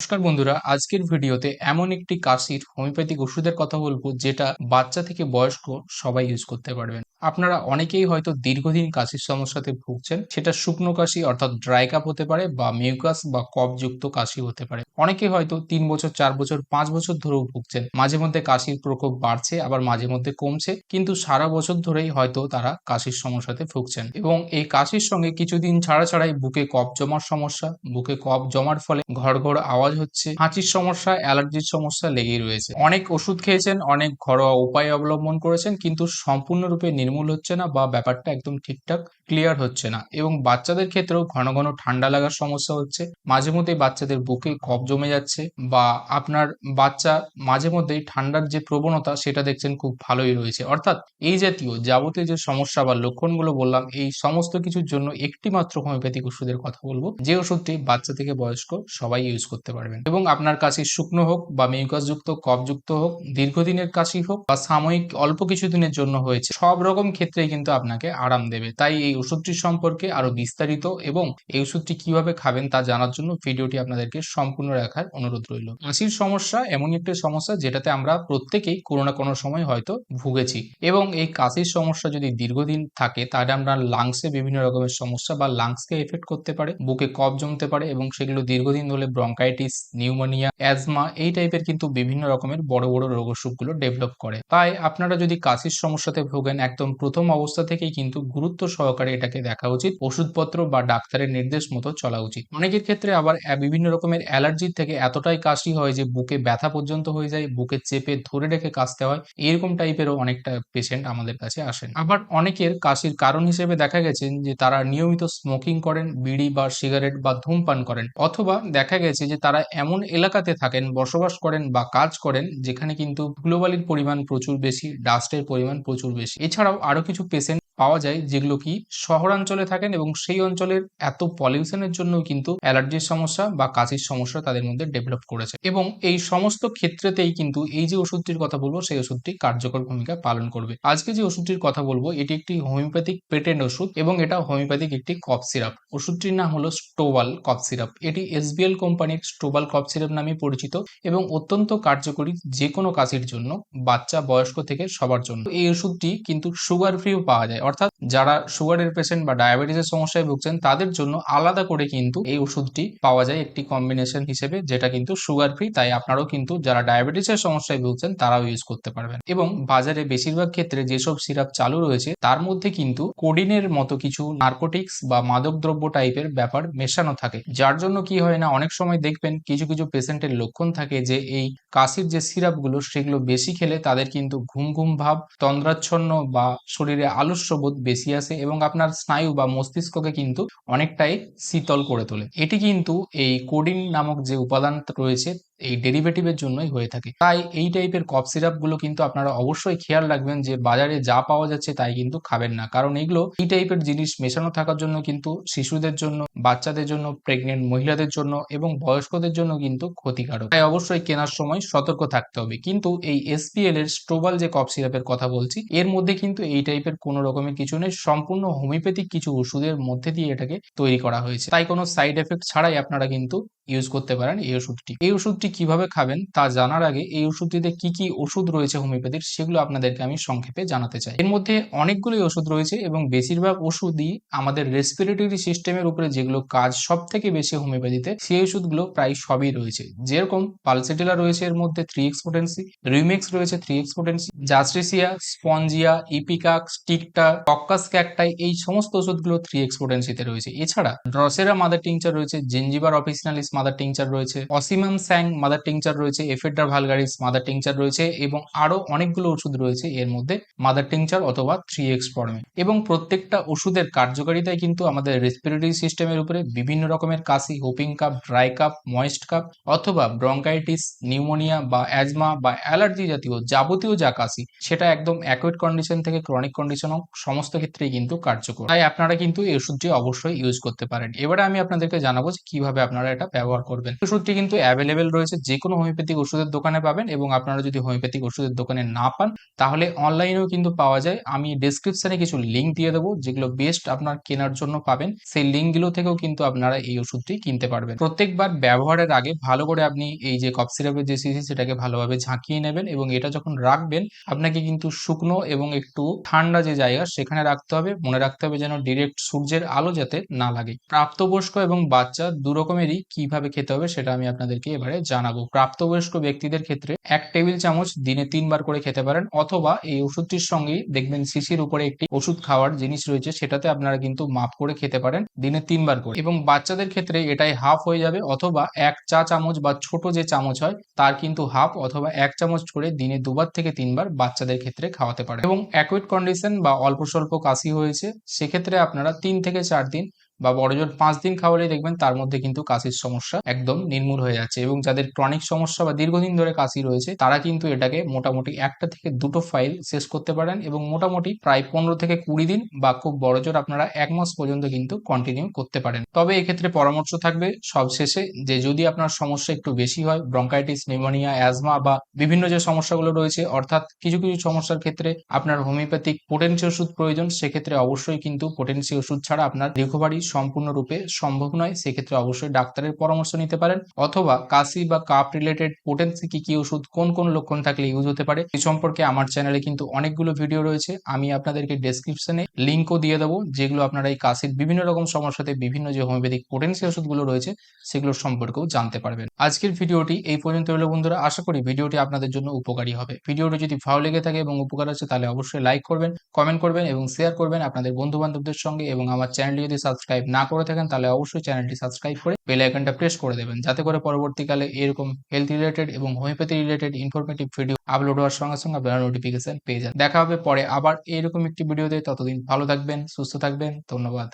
নমস্কার বন্ধুরা, আজকের ভিডিওতে এমন একটি কাশির হোমিওপ্যাথিক ওষুধের কথা বলব যেটা বাচ্চা থেকে বয়স্ক সবাই ইউজ করতে পারবেন। আপনারা অনেকেই হয়তো দীর্ঘদিন কাশির সমস্যাতে ভুগছেন, সেটা শুকনো কাশি অর্থাৎ ড্রাই কাপ হতে পারে বা মিউকাস বা কফযুক্ত কাশি হতে পারে। অনেকে হয়তো তিন বছর, চার বছর, পাঁচ বছর ধরেও ভুগছেন। মাঝে মধ্যে কাশির প্রকোপ বাড়ছে, আবার মাঝে মধ্যে কমছে, কিন্তু সারা বছর ধরেই হয়তো তারা কাশির সমস্যাতে ভুগছেন। এবং এই কাশির সঙ্গে কিছুদিন ছাড়া ছাড়াই বুকে কফ জমার সমস্যা, বুকে কফ জমার ফলে ঘর ঘর আওয়াজ হচ্ছে। হাঁচির সমস্যা, অ্যালার্জির সমস্যা লেগেই রয়েছে। অনেক ওষুধ খেয়েছেন, অনেক ঘরোয়া উপায় অবলম্বন করেছেন, কিন্তু সম্পূর্ণরূপে নির্মূল হচ্ছে না বা ব্যাপারটা একদম ঠিকঠাক ক্লিয়ার হচ্ছে না। এবং বাচ্চাদের ক্ষেত্রেও ঘন ঘন ঠান্ডা লাগার সমস্যা হচ্ছে। মাঝে মধ্যেই বাচ্চাদের বুকে কফ জমে যাচ্ছে বা আপনার বাচ্চা মাঝে মধ্যেই ঠান্ডার যে প্রবণতা, সেটা দেখছেন খুব ভালোই রয়েছে। অর্থাৎ এই জাতীয় যাবতীয় যে সমস্যা বা লক্ষণগুলো বললাম, এই সমস্ত কিছুর জন্য একটি মাত্র হোমিওপ্যাথিক ওষুধের কথা বলব। যে ওষুধটি বাচ্চা থেকে বয়স্ক সবাই ইউজ করতে পারবেন। এবং আপনার কাশি শুকনো হোক বা মিউকাসযুক্ত, কফযুক্ত হোক, দীর্ঘদিনের কাশি হোক বা সাময়িক অল্প কিছুদিনের জন্য হয়েছে, সব রকম ক্ষেত্রেই কিন্তু আপনাকে আরাম দেবে। তাই এই ওষুধটির সম্পর্কে আরও বিস্তারিত এবং এই ওষুধটি কীভাবে খাবেন তা জানার জন্য ভিডিওটি আপনাদেরকে সম্পূর্ণ রাখার অনুরোধ রইল। কাশির সমস্যা এমন একটি সমস্যা যেটাতে আমরা প্রত্যেকেই কোনো না কোনো সময় হয়তো ভুগেছি এবং এই কাশির সমস্যা যদি দীর্ঘদিন থাকে, তাহলে আপনার লাংসে বিভিন্ন রকমের সমস্যা বা লাংসকে এফেক্ট করতে পারে, বুকে কফ জমতে পারে এবং সেগুলো দীর্ঘদিন ধরে ব্রঙ্কাইটিস নিউমোনিয়া অ্যাজমা এই টাইপের কিন্তু বিভিন্ন রকমের বড় বড় রোগ অসুখগুলো ডেভেলপ করে। তাই আপনারা যদি কাশির সমস্যাতে ভোগেন, একদম প্রথম অবস্থা থেকেই কিন্তু গুরুত্ব সহকারে এটাকে দেখা উচিত। ওষুধপত্র বা ডাক্তারের নির্দেশ মতো চলা উচিত। অনেকের ক্ষেত্রে আবার বিভিন্ন রকমের অ্যালার্জির থেকে এতটাই কাশি হয় যে, বুকে ব্যথা পর্যন্ত হয়ে যায়, বুকে চেপে ধরে রেখে কাশতে হয়। এরকম টাইপেরও অনেকটা পেশেন্ট আমাদের কাছে আসেন। আবার অনেকের কাশির কারণ হিসেবে দেখা গেছে যে, তারা নিয়মিত স্মোকিং করেন, বিড়ি বা সিগারেট বা ধূমপান করেন। অথবা দেখা গেছে যে, তারা এমন এলাকাতে থাকেন, বসবাস করেন বা কাজ করেন যেখানে কিন্তু ধুলোবালির পরিমাণ প্রচুর বেশি ডাস্টের পরিমাণ প্রচুর বেশি। এছাড়াও আরও কিছু পেশেন্ট পাওয়া যায়, যেগুলো কি শহরাঞ্চলে থাকেন এবং সেই অঞ্চলের এত পলিউশনের জন্য কিন্তু অ্যালার্জির সমস্যা বা কাশির সমস্যা তাদের মধ্যে ডেভেলপ করেছে। এবং এই সমস্ত ক্ষেত্রেতেই কিন্তু এই যে ওষুধটির কথা বলব, সেই ওষুধটি কার্যকর ভূমিকা পালন করবে। আজকে যে ওষুধটির কথা বলব, এটি একটি হোমিওপ্যাথিক পেটেন্ট ওষুধ এবং এটা হোমিওপ্যাথিক একটি কফ সিরাপ ওষুধটির নাম হলো স্টোবাল কফ সিরাপ এটি এসবিএল কোম্পানির স্টোবাল কফ সিরাপ নামে পরিচিত এবং অত্যন্ত কার্যকরী যে কোনো কাশির জন্য বাচ্চা বয়স্ক থেকে সবার জন্য। এই ওষুধটি কিন্তু সুগার ফ্রিও পাওয়া যায়। অর্থাৎ যারা সুগারের পেশেন্ট বা ডায়াবেটিসের সমস্যায় ভুগছেন, তাদের জন্য আলাদা করে কিন্তু এই ওষুধটি পাওয়া যায় একটি কম্বিনেশন হিসেবে, যেটা কিন্তু সুগার ফ্রি তাই আপনারাও কিন্তু যারা ডায়াবেটিসের সমস্যায় ভুগছেন, তারাও ইউজ করতে পারবেন। এবং বাজারে বেশিরভাগ ক্ষেত্রে যেসব সিরাপ চালু রয়েছে, তার মধ্যে কিন্তু কোডিনের মতো কিছু নার্কোটিক্স বা মাদকদ্রব্য টাইপের ব্যাপার মেশানো থাকে। যার জন্য কি হয় না, অনেক সময় দেখবেন কিছু কিছু পেশেন্টের লক্ষণ থাকে যে এই কাশির যে সিরাপগুলো সেগুলো বেশি খেলে তাদের কিন্তু ঘুম ঘুম ভাব, তন্দ্রাচ্ছন্ন বা শরীরে আলস্যবোধ বেশি আসে এবং আপনার স্নায়ু বা মস্তিষ্ককে কিন্তু অনেকটাই শীতল করে তোলে। এটি কিন্তু এই কোডিন নামক যে উপাদান রয়েছে এই ডেরিভেটিভের জন্যই হয়ে থাকে। তাই এই টাইপের কফ সিরাপগুলো কিন্তু আপনারা অবশ্যই খেয়াল রাখবেন যে বাজারে যা পাওয়া যাচ্ছে তাই কিন্তু খাবেন না। কারণ এগুলো এই টাইপের জিনিস মেশানো থাকার জন্য কিন্তু শিশুদের জন্য, বাচ্চাদের জন্য প্রেগনেন্ট মহিলাদের জন্য এবং বয়স্কদের জন্য কিন্তু ক্ষতিকারক। তাই অবশ্যই কেনার সময় সতর্ক থাকতে হবে। কিন্তু এই এসপিএল এর স্টোবাল যে কফ সিরাপের কথা বলছি, এর মধ্যে কিন্তু এই টাইপের কোনো রকমের কিছু নেই। সম্পূর্ণ হোমিওপ্যাথিক কিছু ওষুধের মধ্যে দিয়ে এটাকে তৈরি করা হয়েছে। তাই কোনো সাইড এফেক্ট ছাড়াই আপনারা কিন্তু ইউজ করতে পারেন এই ওষুধটি। এই ওষুধটি কীভাবে খাবেন তা জানার আগে এই ওষুধটিতে কি কি ওষুধ রয়েছে হোমিওপ্যাথির সেগুলো আপনাদেরকে আমি সংক্ষেপে জানাতে চাই। এর মধ্যে অনেকগুলোই ওষুধ রয়েছে এবং বেশিরভাগ ওষুধই আমাদের রেসপিরেটরি সিস্টেমের উপরে যেগুলো কাজ সব থেকে বেশি হোমিওপ্যাথিতে, সেই ওষুধগুলো প্রায় সবই রয়েছে। যেরকম পালসেটিলা রয়েছে এর মধ্যে থ্রি এক্সপোটেন্সি রিমিক্স রয়েছে three x potency justicia spongia ipecac sticta coccus cacti এই সমস্ত ওষুধগুলো থ্রি এক্সপোটেন্সিতে রয়েছে। এছাড়া ড্রসেরা মাদার টিংচার রয়েছে জেঞ্জিবার অফিসিনালিস মাদার টিংচার রয়েছে। অসিমাম স্যাং মাদার টিংচার রয়েছে এফেডার ভালগারিস মাদার টিংচার রয়েছে এবং আরও অনেকগুলো ওষুধ রয়েছে এর মধ্যে মাদার টিংচার অথবা থ্রি এক্স ফর্মে এবং প্রত্যেকটা ওষুধের কার্যকারিতায় কিন্তু আমাদের রেসপিরেটরি সিস্টেমের উপরে বিভিন্ন রকমের কাশি whooping cough dry cough moist cough অথবা ব্রঙ্কাইটিস নিউমোনিয়া বা অ্যাজমা বা অ্যালার্জি জাতীয় যাবতীয় যা কাশি, সেটা একদম অ্যাকুইট কন্ডিশন থেকে ক্রনিক কন্ডিশন সমস্ত ক্ষেত্রেই কিন্তু কার্যকর। তাই আপনারা কিন্তু এই ওষুধটি অবশ্যই ইউজ করতে পারেন। এবারে আমি আপনাদেরকে জানাব যে কীভাবে আপনারা এটা ব্যবহার ব্যবহার করবেন। ওষুধটি কিন্তু অ্যাভেলেবেল রয়েছে যে কোনো হোমিওপ্যাথিক ওষুধের দোকানে পাবেন এবং আপনারা যদি হোমিওপ্যাথিক ওষুধের দোকানে না পান, তাহলে অনলাইনেও কিন্তু পাওয়া যায়। আমি ডেসক্রিপশনে কিছু লিঙ্ক দিয়ে দেবো, যেগুলো বেস্ট আপনার কেনার জন্য পাবেন। সেই লিঙ্কগুলো থেকেও কিন্তু আপনারা এই ওষুধটি কিনতে পারবেন। প্রত্যেকবার ব্যবহারের আগে ভালো করে আপনি এই যে কফ সিরাপের যে সিসি সেটাকে ভালোভাবে ঝাঁকিয়ে নেবেন এবং এটা যখন রাখবেন, আপনাকে কিন্তু শুকনো এবং একটু ঠান্ডা যে জায়গা, সেখানে রাখতে হবে। মনে রাখতে হবে যেন ডিরেক্ট সূর্যের আলো যাতে না লাগে। প্রাপ্তবয়স্ক এবং বাচ্চা দু রকমেরই কীভাবে খেতে হবে সেটা আমি আপনাদেরকে এবারে জানাব। প্রাপ্তবয়স্ক ব্যক্তিদের ক্ষেত্রে এক টেবিল চামচ দিনে তিনবার করে খেতে পারেন অথবা এই ওষুধটির সঙ্গেই দেখবেন শিশির উপরে একটি ওষুধ খাওয়ার জিনিস রয়েছে, সেটাতে আপনারা কিন্তু মাপ করে খেতে পারেন দিনে তিনবার করে। এবং বাচ্চাদের ক্ষেত্রে এটাই হাফ হয়ে যাবে অথবা এক চা চামচ বা ছোট যে চামচ হয়, তার কিন্তু হাফ অথবা এক চামচ করে দিনে দুবার থেকে তিনবার বাচ্চাদের ক্ষেত্রে খাওয়াতে পারেন। এবং অ্যাকুইট কন্ডিশন বা অল্প স্বল্প কাশি হয়েছে, সেক্ষেত্রে আপনারা তিন থেকে চার দিন বা বড়জোর পাঁচ দিন খাওয়ালেই দেখবেন, তার মধ্যে কিন্তু কাশির সমস্যা একদম নির্মূল হয়ে যাচ্ছে এবং যাদের ক্রনিক সমস্যা বা দীর্ঘদিন ধরে কাশি রয়েছে, তারা কিন্তু এটাকে মোটামুটি একটা থেকে দুটো ফাইল শেষ করতে পারেন এবং মোটামুটি প্রায় পনেরো থেকে কুড়ি দিন বা খুব বড়জোর আপনারা এক মাস পর্যন্ত কিন্তু কন্টিনিউ করতে পারেন। তবে এক্ষেত্রে পরামর্শ থাকবে সবশেষে যে যদি আপনার সমস্যা একটু বেশি হয় ব্রঙ্কাইটিস নিউমোনিয়া অ্যাজমা বা বিভিন্ন যে সমস্যাগুলো রয়েছে, অর্থাৎ কিছু কিছু সমস্যার ক্ষেত্রে আপনার হোমিওপ্যাথিক পোটেন্সি ওষুধ প্রয়োজন, সেক্ষেত্রে অবশ্যই কিন্তু পোটেন্সি ওষুধ ছাড়া আপনার রিকভারি সম্পূর্ণরূপে সম্ভব নয়, সেক্ষেত্রে অবশ্যই ডাক্তারের পরামর্শ নিতে পারেন। অথবা কাশি বা কাপ রিলেটেড পোটেন্সি কি কি ওষুধ, কোন কোন লক্ষণ থাকলে ইউজ হতে পারে এই সম্পর্কে আমার চ্যানেলে কিন্তু অনেকগুলো ভিডিও রয়েছে। আমি আপনাদেরকে ডেসক্রিপশনে লিঙ্কও দিয়ে দেবো, যেগুলো আপনারা এই কাশির বিভিন্ন রকম সমস্যাতে বিভিন্ন যে হোমিওপ্যাথিক পোটেন্সি ওষুধগুলো রয়েছে, সেগুলোর সম্পর্কেও জানতে পারবেন। আজকের ভিডিওটি এই পর্যন্ত হলো বন্ধুরা, আশা করি ভিডিওটি আপনাদের জন্য উপকারী হবে। ভিডিওটি যদি ভালো লেগে থাকে এবং উপকার আছে তাহলে অবশ্যই লাইক করবেন কমেন্ট করবেন এবং শেয়ার করবেন আপনাদের বন্ধু বান্ধবদের সঙ্গে এবং আমার চ্যানেলটি যদি সাবস্ক্রাইব না করে থাকেন, তাহলে অবশ্যই চ্যানেলটি সাবস্ক্রাইব করে বেল আইকনটা প্রেস করে দেবেন। যাতে করে পরবর্তীকালে এরকম হেলথ রিলেটেড এবং homeopathy related informative video upload হওয়ার সঙ্গে সঙ্গে আপনারা নোটিফিকেশন পেয়ে যান। দেখা হবে পরে আবার এরকম একটি ভিডিওতে ততদিন ভালো থাকবেন, সুস্থ থাকবেন। ধন্যবাদ।